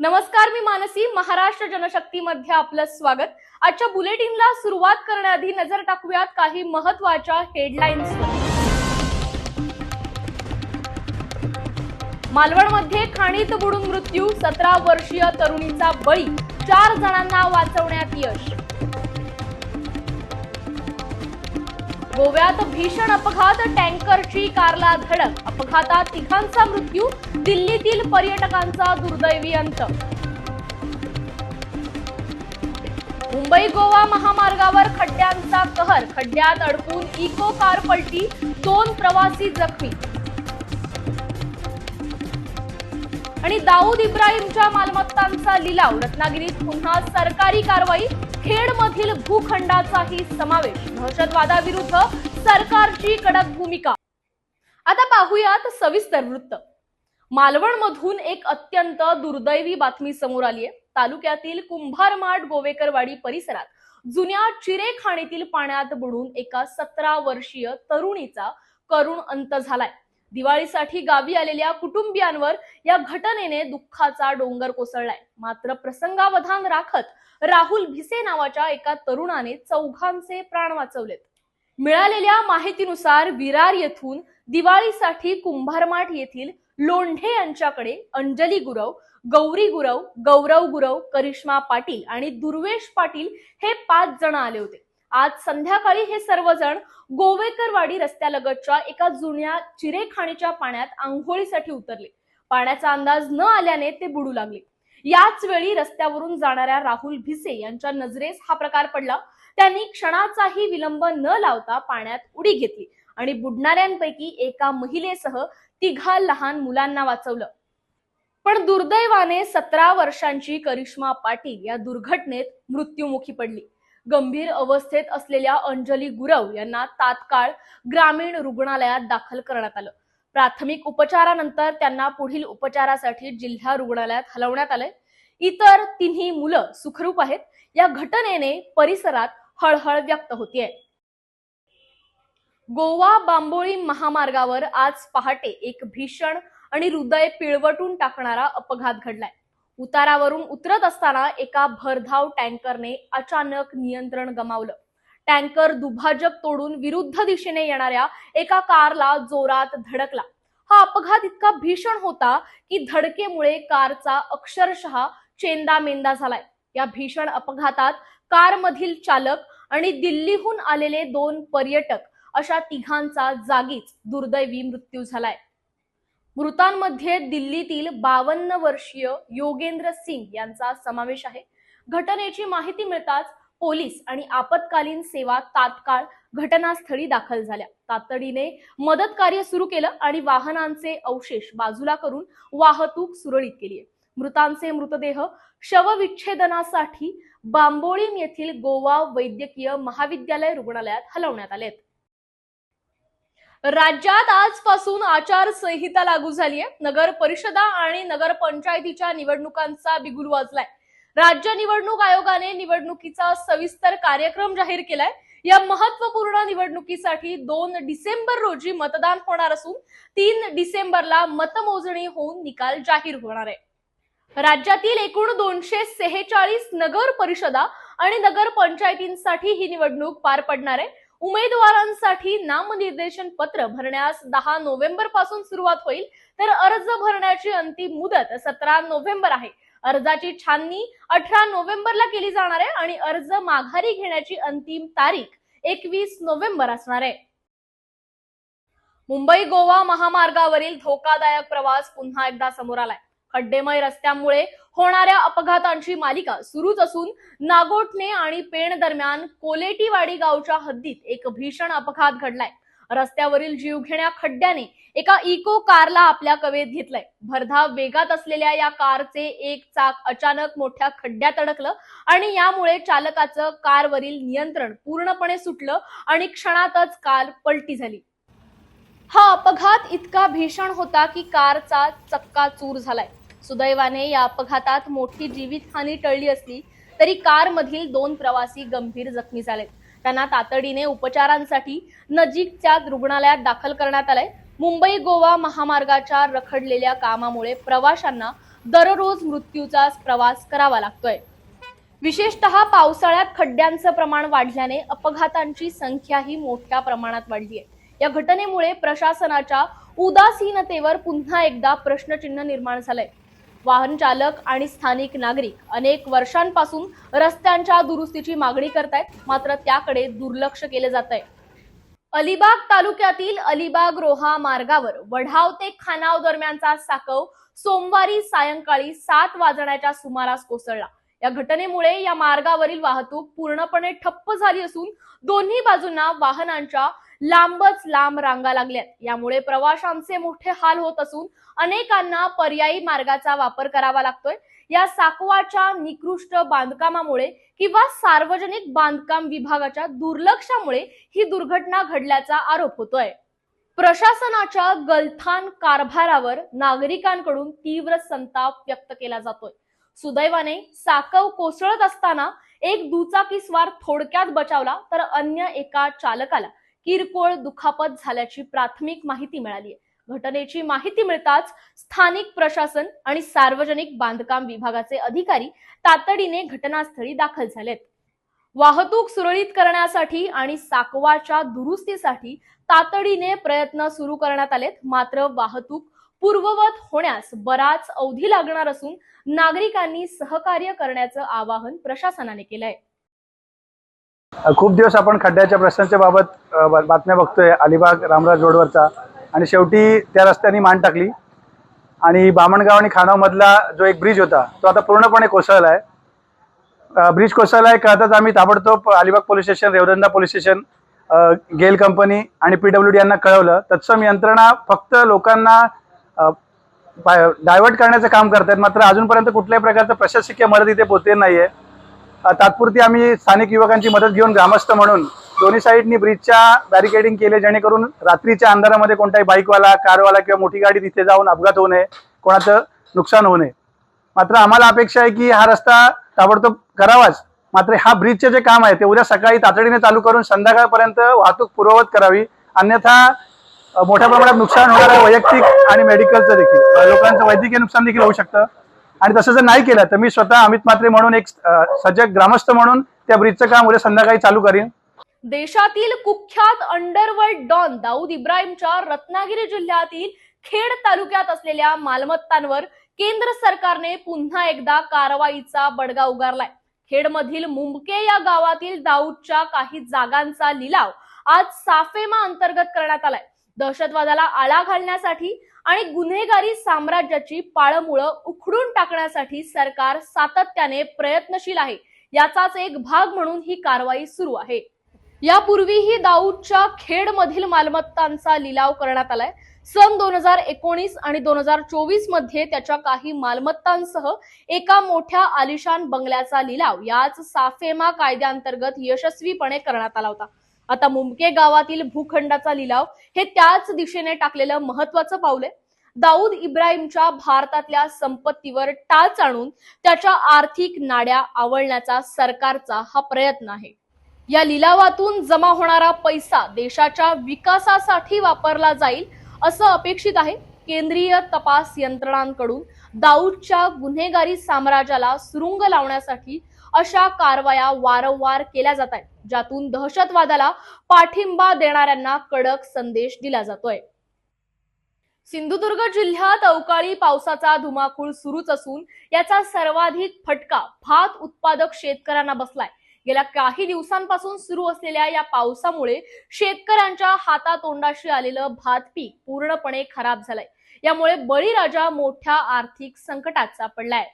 नमस्कार मी मानसी. महाराष्ट्र जनशक्ती मध्ये आपलं स्वागत. आजच्या बुलेटिनला सुरुवात करण्याआधी नजर टाकूयात काही महत्त्वाच्या हेडलाईन्स मालवणमध्ये खाणीत बुडून मृत्यू सतरा वर्षीय तरुणीचा बळी. चार जणांना वाचवण्यात यश. गोव्यात भीषण अपघात टँकरची कारला धडक. अपघातात तिघांचा मृत्यू दिल्लीतील पर्यटकांचा दुर्दैवी अंत. मुंबई गोवा महामार्गावर खड्ड्यांचा कहर. खड्ड्यात अडकून इको कार पलटी दोन प्रवासी जखमी. आणि दाऊद इब्राहिमच्या मालमत्तांचा लिलाव. रत्नागिरीत पुन्हा सरकारी कारवाई खेडमधील भूखंडाचाही समावेश. दहशतवादाविरुद्ध सरकारची कडक भूमिका. आता पाहूयात सविस्तर वृत्त. मालवणमधून एक अत्यंत दुर्दैवी बातमी समोर आली आहे. तालुक्यातील कुंभारमाठ गोवेकरवाडी परिसरात जुन्या चिरेखाणीतील पाण्यात बुडून एका सतरा वर्षीय तरुणीचा करुण अंत झालाय. दिवाळीसाठी गावी आलेल्या कुटुंबियांवर या घटनेने दुःखाचा डोंगर कोसळलाय. मात्र प्रसंगावधान राखत राहुल भिसे नावाच्या एका तरुणाने चौघांचे प्राण वाचवलेत. मिळालेल्या माहितीनुसार विरार येथून दिवाळीसाठी कुंभारमाठ येथील लोंढे यांच्याकडे अंजली गुरव गौरी गुरव गौरव गुरव करिश्मा पाटील आणि दुर्वेश पाटील हे पाच जण आले होते. आज संध्याकाळी हे सर्वजण गोवेकरवाडी रस्त्यालगतच्या एका जुन्या चिरेखाणीच्या पाण्यात आंघोळीसाठी उतरले. पाण्याचा अंदाज न आल्याने ते बुडू लागले. याच वेळी रस्त्यावरून जाणाऱ्या राहुल भिसे यांच्या नजरेस हा प्रकार पडला. त्यांनी क्षणाचाही विलंब न लावता पाण्यात उडी घेतली आणि बुडणाऱ्यांपैकी एका महिलेसह तिघा लहान मुलांना वाचवलं. पण दुर्दैवाने सतरा वर्षांची करिश्मा पाटील या दुर्घटनेत मृत्युमुखी पडली. गंभीर अवस्थेत असलेल्या अंजली गुरव यांना तात्काळ ग्रामीण रुग्णालयात दाखल करण्यात आलं. प्राथमिक उपचारानंतर त्यांना पुढील उपचारासाठी जिल्हा रुग्णालयात हलवण्यात आलंय. इतर तिन्ही मुलं सुखरूप आहेत. या घटनेने परिसरात हळहळ व्यक्त होतीये. गोवा बांबोळी महामार्गावर आज पहाटे एक भीषण आणि हृदय पिळवटून टाकणारा अपघात घडलाय. उतारावरून उतरत असताना एका भरधाव टँकरने अचानक नियंत्रण गमावलं. टँकर दुभाजक तोडून विरुद्ध दिशेने येणाऱ्या एका कारला जोरात धडकला. हा अपघात इतका भीषण होता की धडकेमुळे कारचा अक्षरशः चेंदा मेंदा झालाय. या भीषण अपघातात कारमधील चालक आणि दिल्लीहून आलेले दोन पर्यटक अशा तिघांचा जागीच दुर्दैवी मृत्यू झालाय. मृतांमध्ये दिल्लीतील बावन्न वर्षीय योगेंद्र सिंग यांचा समावेश आहे. घटनेची माहिती मिळताच पोलीस आणि आपत्कालीन सेवा तात्काळ घटनास्थळी दाखल झाल्या. तातडीने मदत कार्य सुरू केलं आणि वाहनांचे अवशेष बाजूला करून वाहतूक सुरळीत केली मृतांचे मृतदेह शवविच्छेदनासाठी बांबोळीम येथील गोवा वैद्यकीय महाविद्यालय रुग्णालयात हलवण्यात आलेत. राज्यात आजपासून आचारसंहिता लागू झाली आहे नगर परिषदा आणि नगर पंचायतीच्या निवडणुकांचा बिगुल वाजलाय. राज्य निवडणूक आयोगाने निवडणुकीचा सविस्तर कार्यक्रम जाहीर केलाय. या महत्त्वपूर्ण निवडणुकीसाठी दोन डिसेंबर रोजी मतदान होणार असून तीन डिसेंबरला मतमोजणी होऊन निकाल जाहीर होणार आहे. राज्यातील एकूण दोनशे सेहेचाळीस नगर परिषदा आणि नगर पंचायतींसाठी ही निवडणूक पार पडणार आहे. उमेदवारांसाठी नामनिर्देशन पत्र भरण्यास दहा नोव्हेंबरपासून सुरुवात होईल. तर अर्ज भरण्याची अंतिम मुदत सतरा नोव्हेंबर आहे. अर्जाची छाननी अठरा नोव्हेंबरला केली जाणार आहे आणि अर्ज माघारी घेण्याची अंतिम तारीख एकवीस नोव्हेंबर असणार आहे. मुंबई गोवा महामार्गावरील धोकादायक प्रवास पुन्हा एकदा समोर आलाय. खड्डेमय रस्त्यामुळे होणाऱ्या अपघातांची मालिका सुरूच असून नागोठणे आणि पेण दरम्यान कोलेटीवाडी गावच्या हद्दीत एक भीषण अपघात घडलाय. रस्त्यावरील जीवघेण्या खड्ड्याने एका इको कारला आपल्या कवेत घेतलंय. भरधाव वेगात असलेल्या या कारचे एक चाक अचानक मोठ्या खड्ड्यात अडकलं आणि यामुळे चालकाचं कारवरील नियंत्रण पूर्णपणे सुटलं आणि क्षणातच कार पलटी झाली. हा अपघात इतका भीषण होता की कारचा चक्का चूर झालाय. सुदैवाने या अपघातात मोठी जीवितहानी टळली असली तरी कारमधील दोन प्रवासी गंभीर जखमी झालेत. त्यांना तातडीने उपचारांसाठी नजीकच्या रुग्णालयात दाखल करण्यात आलंय. मुंबई गोवा महामार्गाच्या रखडलेल्या कामामुळे प्रवाशांना दररोज मृत्यूचा प्रवास करावा लागतोय. विशेषतः पावसाळ्यात खड्ड्यांचं प्रमाण वाढल्याने अपघातांची संख्याही मोठ्या प्रमाणात वाढली आहे या घटनेमुळे प्रशासनाच्या उदासीनतेवर पुन्हा एकदा प्रश्नचिन्ह निर्माण झालंय. वाहन चालक आणि स्थानिक नागरिक अनेक वर्षांपासून रस्त्यांच्या दुरुस्तीची मागणी करतायत मात्र त्याकडे दुर्लक्ष केले जात आहे अलिबाग तालुक्यातील अलिबाग रोहा मार्गावर वढाव ते खानाव दरम्यानचा साकव सोमवारी सायंकाळी सात वाजण्याच्या सुमारास कोसळला. या घटनेमुळे या मार्गावरील वाहतूक पूर्णपणे ठप्प झाली असून दोन्ही बाजूंना वाहनांच्या लांबच लांब रांगा लागल्यात यामुळे प्रवाशांचे मोठे हाल होत असून अनेकांना पर्यायी मार्गाचा वापर करावा लागतोय. या साकवाच्या निकृष्ट बांधकामामुळे किंवा सार्वजनिक बांधकाम विभागाच्या दुर्लक्षामुळे ही दुर्घटना घडल्याचा आरोप होतोय. प्रशासनाच्या गलथान कारभारावर नागरिकांकडून तीव्र संताप व्यक्त केला जातोय. सुदैवाने साकव कोसळत असताना एक दुचाकीस्वार थोडक्यात बचावला तर अन्य एका चालकाला किरकोळ दुखापत झाल्याची प्राथमिक माहिती मिळाली आहे घटनेची माहिती मिळताच स्थानिक प्रशासन आणि सार्वजनिक बांधकाम विभागाचे अधिकारी तातडीने घटनास्थळी दाखल झालेत. वाहतूक सुरळीत करण्यासाठी आणि साकवाच्या दुरुस्तीसाठी तातडीने प्रयत्न सुरू करण्यात आलेत मात्र वाहतूक पूर्ववत होण्यास बराच अवधी लागणार असून नागरिकांनी सहकार्य करण्याचं आवाहन प्रशासनाने केलंय. खूप दिवस आपण खड्ड्याच्या प्रश्नाच्या बाबत बातम्या बघतोय. अलिबाग रामराज रोडवरचा. आणि शेवटी त्या रस्त्याने मान टाकली. आणि बामणगाव आणि खाणावमधला जो एक ब्रिज होता तो आता पूर्णपणे कोसळला आहे ब्रिज कोसळला आहे कळताच आम्ही ताबडतोब Alibag police station Revdanda police station GAIL company आणि पी डब्ल्यू डी यांना कळवलं. तत्सम यंत्रणा फक्त लोकांना डायव्हर्ट करण्याचं काम करतात मात्र अजूनपर्यंत कुठल्याही प्रकारचं प्रशासकीय मदत इथे पोहोचले नाहीये. आहे तात्पुरती आम्ही स्थानिक युवकांची मदत घेऊन ग्रामस्थ म्हणून दोन्ही साईडनी ब्रिजच्या बॅरिकेडिंग केले जेणेकरून रात्रीच्या अंधारामध्ये कोणताही बाईकवाला कारवाला किंवा मोठी गाडी तिथे जाऊन अपघात होऊ नये कोणाचं नुकसान होऊ नये. मात्र आम्हाला अपेक्षा आहे की हा रस्ता ताबडतोब करावाच. मात्र हा ब्रिजचे जे काम आहे ते उद्या सकाळी तातडीने चालू करून संध्याकाळपर्यंत वाहतूक पूर्ववत करावी. अन्यथा मोठ्या प्रमाणात नुकसान होणार आहे वैयक्तिक आणि मेडिकलचं देखील. लोकांचं वैद्यकीय नुकसान देखील होऊ शकतं. आणि तसं जर नाही केलं तर मी स्वतः अमित मात्रे म्हणून एक सजग ग्रामस्थ म्हणून त्या ब्रिजचं काम उद्या संध्याकाळी चालू करीन. देशातील कुख्यात अंडरवर्ल्ड डॉन दाऊद इब्राहिमच्या रत्नागिरी जिल्ह्यातील खेड तालुक्यात असलेल्या मालमत्तांवर केंद्र सरकारने पुन्हा एकदा कारवाईचा बडगा उगारलाय. खेडमधील मुंबके या गावातील दाऊदच्या काही जागांचा लिलाव आज साफेमा अंतर्गत करण्यात आलाय. दहशतवादाला आळा घालण्यासाठी आणि गुन्हेगारी साम्राज्याची पाळमुळं उखडून टाकण्यासाठी सरकार सातत्याने प्रयत्नशील आहे. याचाच एक भाग म्हणून ही कारवाई सुरू आहे. यापूर्वीही दाऊदच्या खेडमधील मालमत्तांचा लिलाव करण्यात आलाय. सन दोन हजार एकोणीस आणि दोन हजार चोवीसमध्ये त्याच्या काही मालमत्तांसह एका मोठ्या आलिशान बंगल्याचा लिलाव याच साफेमा कायद्याअंतर्गत यशस्वीपणे करण्यात आला होता. आता मुमके गावातील भूखंडाचा लिलाव हे त्याच दिशेने टाकलेलं महत्वाचं पाऊल आहे. दाऊद इब्राहिमच्या भारतातल्या संपत्तीवर टाच आणून त्याच्या आर्थिक नाड्या आवळण्याचा सरकारचा हा प्रयत्न आहे. या लिलावातून जमा होणारा पैसा देशाच्या विकासासाठी वापरला जाईल असं अपेक्षित आहे. केंद्रीय तपास यंत्रणांकडून दाऊदच्या गुन्हेगारी साम्राज्याला सुरुंग लावण्यासाठी अशा कारवाया वारंवार केल्या जात आहेत. ज्यातून दहशतवादाला पाठिंबा देणाऱ्यांना कडक संदेश दिला जातोय. सिंधुदुर्ग जिल्ह्यात अवकाळी पावसाचा धुमाकूळ सुरूच असून याचा सर्वाधिक फटका भात उत्पादक शेतकऱ्यांना बसलाय. गेल्या काही दिवसांपासून सुरू असलेल्या या पावसामुळे शेतकऱ्यांच्या हातातोंडाशी आलेलं भात पीक पूर्णपणे खराब झालंय. यामुळे बळीराजा मोठ्या आर्थिक संकटात सापडलाय.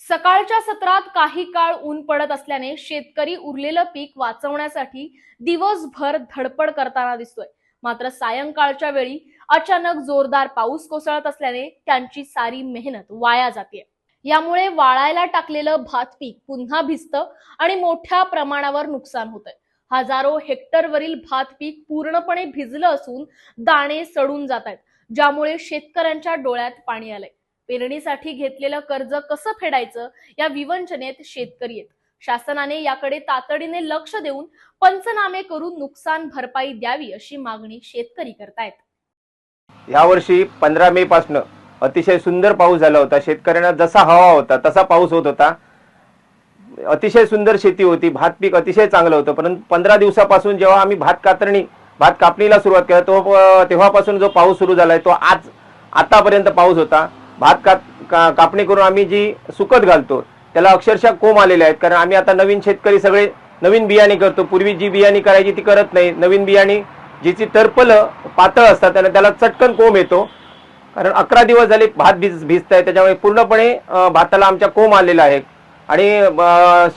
सकाळच्या सत्रात काही काळ ऊन पडत असल्याने शेतकरी उरलेलं पीक वाचवण्यासाठी दिवसभर धडपड करताना दिसतोय. मात्र सायंकाळच्या वेळी अचानक जोरदार पाऊस कोसळत असल्याने त्यांची सारी मेहनत वाया जाते यामुळे वाळायला टाकलेलं भात पीक पुन्हा भिजतं आणि मोठ्या प्रमाणावर नुकसान होतंय. हजारो हेक्टरवरील भात पीक पूर्णपणे भिजलं असून दाणे सडून जात आहेत ज्यामुळे शेतकऱ्यांच्या डोळ्यात पाणी आलंय. पेरणीसाठी घेतलेलं कर्ज कसं फेडायचं? या विवंचनेत शेतकरी आहेत. शासनाने याकडे तातडीने लक्ष देऊन पंचनामे करून नुकसान भरपाई द्यावी अशी मागणी शेतकरी करतायत. यावर्षी पंधरा मे पासनं अतिशय सुंदर पाऊस झाला होता. शेतकऱ्यांना जसा हवा होता तसा पाऊस होत होता. अतिशय सुंदर शेती होती. भात पीक अतिशय चांगलं होतं. परंतु पंधरा दिवसापासून जेव्हा आम्ही भात कातरणी भात कापणीला सुरुवात केला तो तेव्हापासून जो पाऊस सुरू झालाय तो आज आतापर्यंत पाऊस होता. भात काप का- कापणी करून आम्ही जी सुकत घालतो त्याला अक्षरशः कोंब आलेले आहेत. कारण आम्ही आता नवीन शेतकरी सगळे नवीन बियाणे करतो. पूर्वी जी बियाणी करायची ती करत नाही. नवीन बियाणे जिची टर्पल पातळ असतात त्याला त्याला चटकन कोंब येतो. कारण अकरा दिवस झाले भात भिज भिजत आहे त्याच्यामुळे पूर्णपणे भाताला आमच्या कोंब आलेला आहे. आणि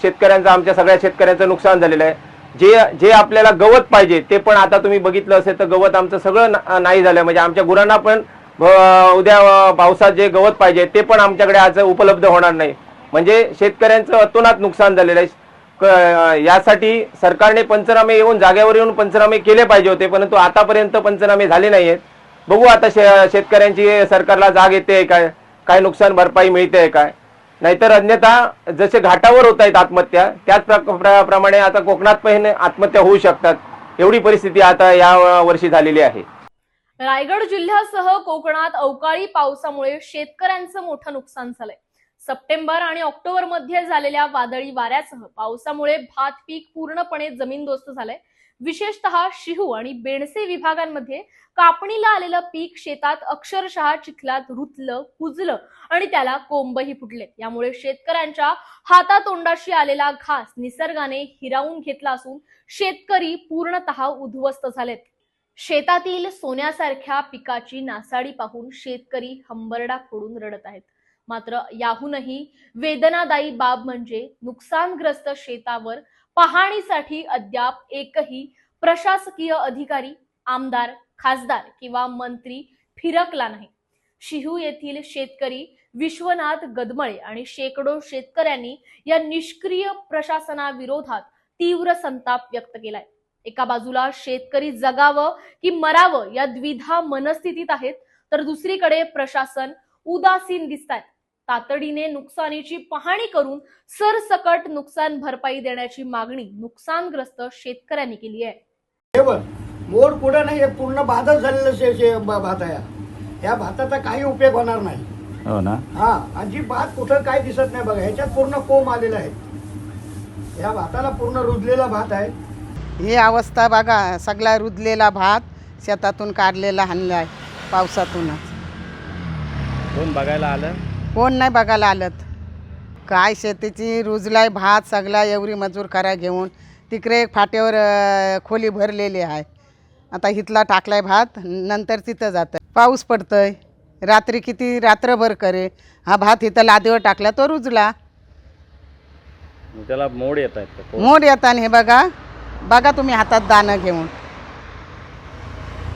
शेतकऱ्यांचं आमच्या सगळ्या शेतकऱ्यांचं नुकसान झालेलं आहे. जे जे आपल्याला गवत पाहिजे ते पण आता तुम्ही बघितलं असेल तर गवत आमचं सगळं ना- नाही झालं. म्हणजे आमच्या गुरांना पण उद्या पावसात जे गवत पाहिजे ते पण आमच्याकडे आज उपलब्ध होणार नाही. म्हणजे शेतकऱ्यांचं अतोनात नुकसान झालेलं आहे. क- यासाठी सरकारने पंचनामे येऊन जागेवर येऊन पंचनामे केले पाहिजे होते परंतु आतापर्यंत पंचनामे झाले नाही आहेत बघू आता शे- शेतकऱ्यांची सरकारला जाग येते काय काय नुकसान भरपाई मिळते काय. नाहीतर अन्यथा जसे घाटावर होत आहेत आत्महत्या त्याच प्र- प्र- प्रमाणे आता कोकणात पण आत्महत्या होऊ शकतात. एवढी परिस्थिती आता या वर्षी झालेली आहे. रायगड जिल्ह्यासह कोकणात अवकाळी पावसामुळे शेतकऱ्यांचं मोठं नुकसान झालंय. सप्टेंबर आणि ऑक्टोबरमध्ये झालेल्या वादळी वाऱ्यासह पावसामुळे भात पीक पूर्णपणे जमीनदोस्त झालंय. विशेषतः शिहू आणि बेणसे विभागांमध्ये कापणीला आलेलं पीक शेतात अक्षरशः चिखलात रुतलं कुजलं आणि त्याला कोंबही फुटले. यामुळे शेतकऱ्यांच्या हातातोंडाशी आलेला घास निसर्गाने हिरावून घेतला असून शेतकरी पूर्णतः उद्ध्वस्त झालेत. शेतातील सोन्यासारख्या पिकाची नासाडी पाहून शेतकरी हंबरडा फोडून रडत आहेत. मात्र याहूनही वेदनादायी बाब म्हणजे नुकसानग्रस्त शेतावर पाहणीसाठी अद्याप एकही प्रशासकीय अधिकारी आमदार खासदार किंवा मंत्री फिरकला नाही. शिहू येथील शेतकरी विश्वनाथ गदमळे आणि शेकडो शेतकऱ्यांनी या निष्क्रिय प्रशासनाविरोधात तीव्र संताप व्यक्त केलाय. एका बाजूला शेतकरी जगावं की मरावं या द्विधा मनस्थितीत आहेत. तर दुसरीकडे प्रशासन उदासीन दिसत आहेत तातडीने नुकसानीची पाहणी करून सरसकट नुकसान भरपाई देण्याची मागणी नुकसानग्रस्त शेतकऱ्यांनी केली आहे. हे बघ मोड पुढं नाही हे पूर्ण भातच झालेलं भात आहे. या भाताचा काही उपयोग होणार नाही. हो ना? हा अजिबात कुठं काय दिसत नाही बघा ह्याच्यात पूर्ण कोंब आलेला आहे. या भाताला पूर्ण रुजलेला भात आहे. ही अवस्था बघा सगळा रुजलेला भात शेतातून काढलेला हाणलाय पावसातूनच. कोण बघायला आलं? कोण नाही बघायला आलत. काय शेतीची रुजलाय भात सगळा एवढी मजूर करा घेऊन तिकडे एक फाट्यावर अं, खोली भरलेली आहे. आता इथला टाकलाय भात नंतर तिथं जातं. पाऊस पडतंय. रात्री किती रात्रभर करे हा भात इथं लादीवर टाकला तो रुजला. मग त्याला मोड येत आहेत? मोड येताना हे बघा बघा तुम्ही हातात दाणं घेऊन.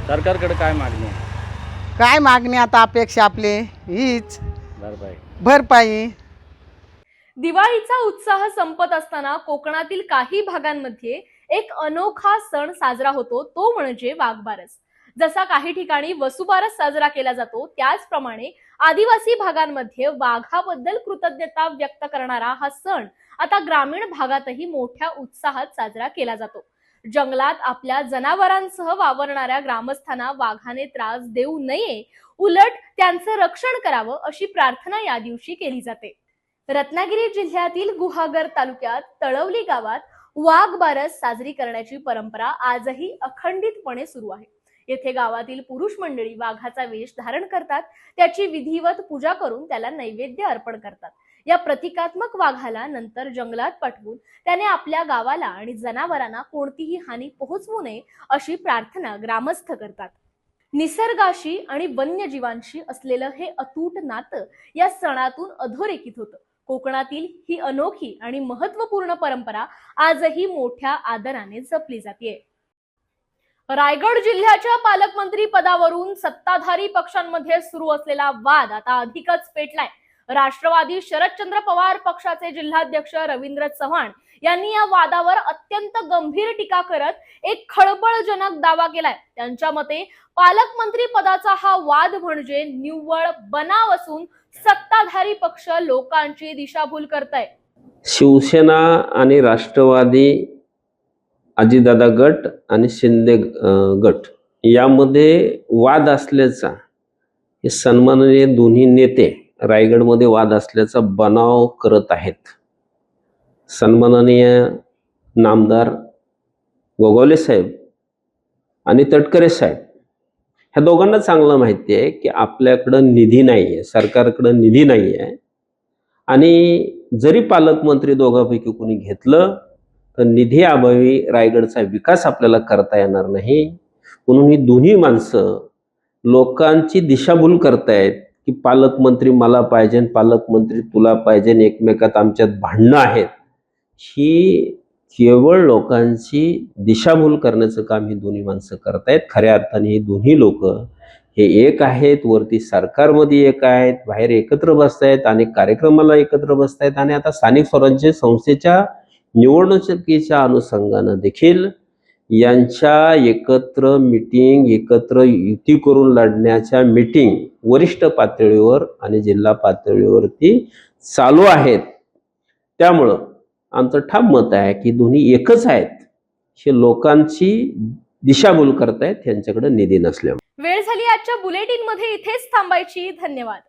सरकारकडे काय मागणी आहे? काय मागणी आता अपेक्षा आपली? हीच. भरपाई भरपाई दिवाळीचा उत्साह संपत असताना कोकणातील काही भागांमध्ये एक अनोखा सण साजरा होतो तो म्हणजे वाघबारस. जसा काही ठिकाणी वसुबारस साजरा केला जातो त्याचप्रमाणे आदिवासी भागांमध्ये वाघाबद्दल कृतज्ञता व्यक्त करणारा हा सण आता ग्रामीण भागातही मोठ्या उत्साहात साजरा केला जातो. जंगलात आपल्या जनावरांसह वावरणाऱ्या ग्रामस्थांना वाघाने त्रास देऊ नये उलट त्यांचं रक्षण करावं अशी प्रार्थना या दिवशी केली जाते. रत्नागिरी जिल्ह्यातील गुहागर तालुक्यात तळवली गावात वाघ बारस साजरी करण्याची परंपरा आजही अखंडितपणे सुरू आहे. येथे गावातील पुरुष मंडळी वाघाचा वेश धारण करतात त्याची विधिवत पूजा करून त्याला नैवेद्य अर्पण करतात. या प्रतिकात्मक वाघाला नंतर जंगलात पाठवून त्याने आपल्या गावाला आणि जनावरांना कोणतीही हानी पोहोचवू नये अशी प्रार्थना ग्रामस्थ करतात. निसर्गाशी आणि वन्यजीवांशी असलेलं हे अतूट नातं या सणातून अधोरेखित होतं. कोकणातील ही अनोखी आणि महत्त्वपूर्ण परंपरा आजही मोठ्या आदराने जपली जाते. रायगड जिल्ह्याच्या पालकमंत्री पदावरून सत्ताधारी पक्षांमध्ये सुरू असलेला वाद आता अधिकच पेटलाय. राष्ट्रवादी शरदचंद्र पवार पक्षाचे जिल्हाध्यक्ष रवींद्र चव्हाण यांनी या वादावर अत्यंत गंभीर टीका करत एक खळबळजनक दावा केलाय. त्यांच्या मते पालकमंत्री पदाचा हा वाद म्हणजे निव्वळ बनाव असून सत्ताधारी पक्ष लोकांची दिशाभूल करताय. शिवसेना आणि राष्ट्रवादी अजितदादा गट आणि शिंदे गट यामध्ये वाद असल्याचा हे सन्माननीय दोन्ही नेते रायगडमध्ये वाद असल्याचा बनाव करत आहेत. सन्माननीय नामदार गोगावले साहेब आणि तटकरे साहेब. ह्या दोघांना चांगलं माहिती आहे की आपल्याकडं निधी नाही आहे सरकारकडं निधी नाही आहे आणि जरी पालकमंत्री दोघांपैकी कोणी घेतलं तर निधी अभावी रायगडचा विकास आपल्याला करता येणार नाही. म्हणून ही दोन्ही माणसं लोकांची दिशाभूल करतायत. की पालकमंत्री मला पाहिजे पालकमंत्री तुला पाहिजे एकमेकात आमच्यात भांडणं आहेत. ही केवळ लोकांची दिशाभूल करण्याचं काम ही दोन्ही माणसं करतायत खऱ्या अर्थाने ही दोन्ही लोक हे एक आहेत वरती सरकारमध्ये एक आहेत बाहेर एकत्र बसतायत आणि कार्यक्रमाला एकत्र बसतायत. आणि आता स्थानिक स्वराज्य संस्थेच्या निवडणुकीच्या अनुषंगानं देखील यांच्या एकत्र मिटिंग एकत्र युती करून लढण्याच्या मिटिंग वरिष्ठ पातळीवर आणि जिल्हा पातळीवरती चालू आहेत. त्यामुळं आमचं ठाम मत आहे की दोन्ही एकच आहेत हे लोकांची दिशाभूल करतायत त्यांच्याकडे निधी नसल्यामुळे. वेळ झाली आजच्या बुलेटिनमध्ये इथेच थांबायची. धन्यवाद.